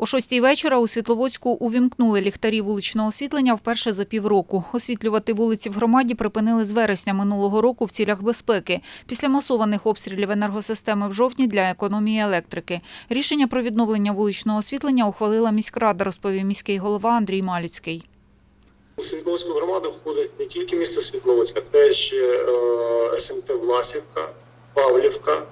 О шостій вечора у Світловодську увімкнули ліхтарі вуличного освітлення вперше за півроку. Освітлювати вулиці в громаді припинили з вересня минулого року в цілях безпеки. Після масованих обстрілів енергосистеми в жовтні для економії електрики. Рішення про відновлення вуличного освітлення ухвалила міськрада, розповів міський голова Андрій Маліцький. У Світловодську громаду входить не тільки місто Світловодська, те ще е, СМТ Власівка, Павлівка,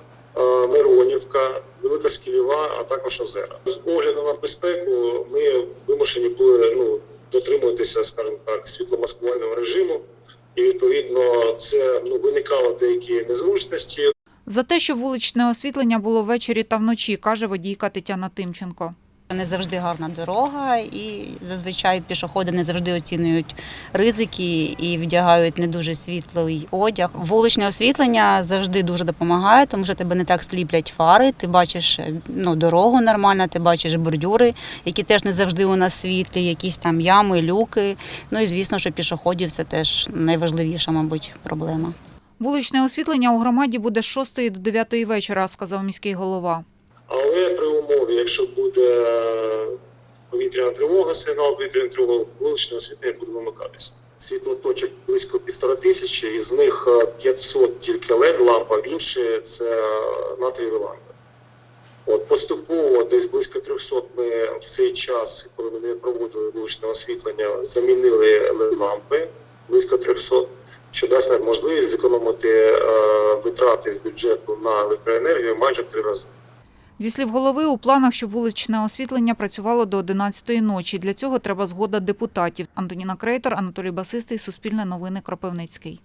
Миронівка, Велика Скілєва, а також Озера. З огляду на безпеку ми вимушені були ну, дотримуватися, скажімо так, світломаскувального режиму, і відповідно це ну, виникало деякі незручності. За те, що вуличне освітлення було ввечері та вночі, каже водійка Тетяна Тимченко. Не завжди гарна дорога, і зазвичай пішоходи не завжди оцінюють ризики і вдягають не дуже світлий одяг. Вуличне освітлення завжди дуже допомагає, тому що тебе не так сліплять фари. Ти бачиш ну, дорогу нормально, ти бачиш бордюри, які теж не завжди у нас світлі, якісь там ями, люки. Ну і звісно, що пішоходів це теж найважливіша, мабуть, проблема. Вуличне освітлення у громаді буде з 6 до 9 вечора, сказав міський голова. Але при умові, якщо буде повітряна тривога, сигнал повітряної тривоги, вуличне освітлення буде вимикатися. Світлоточок близько півтора тисячі, із них е, 500 тільки led лампа, інші це натрієві лампи. От поступово десь близько 300 ми в цей час, коли ми не проводили вуличне освітлення, замінили led лампи близько 300, що дасть нам можливість зекономити е, витрати з бюджету на електроенергію майже в три рази. Зі слів голови, у планах, щоб вуличне освітлення працювало до 11-ї ночі. Для цього треба згода депутатів. Антоніна Крейтор, Анатолій Басистий, Суспільне новини, Кропивницький.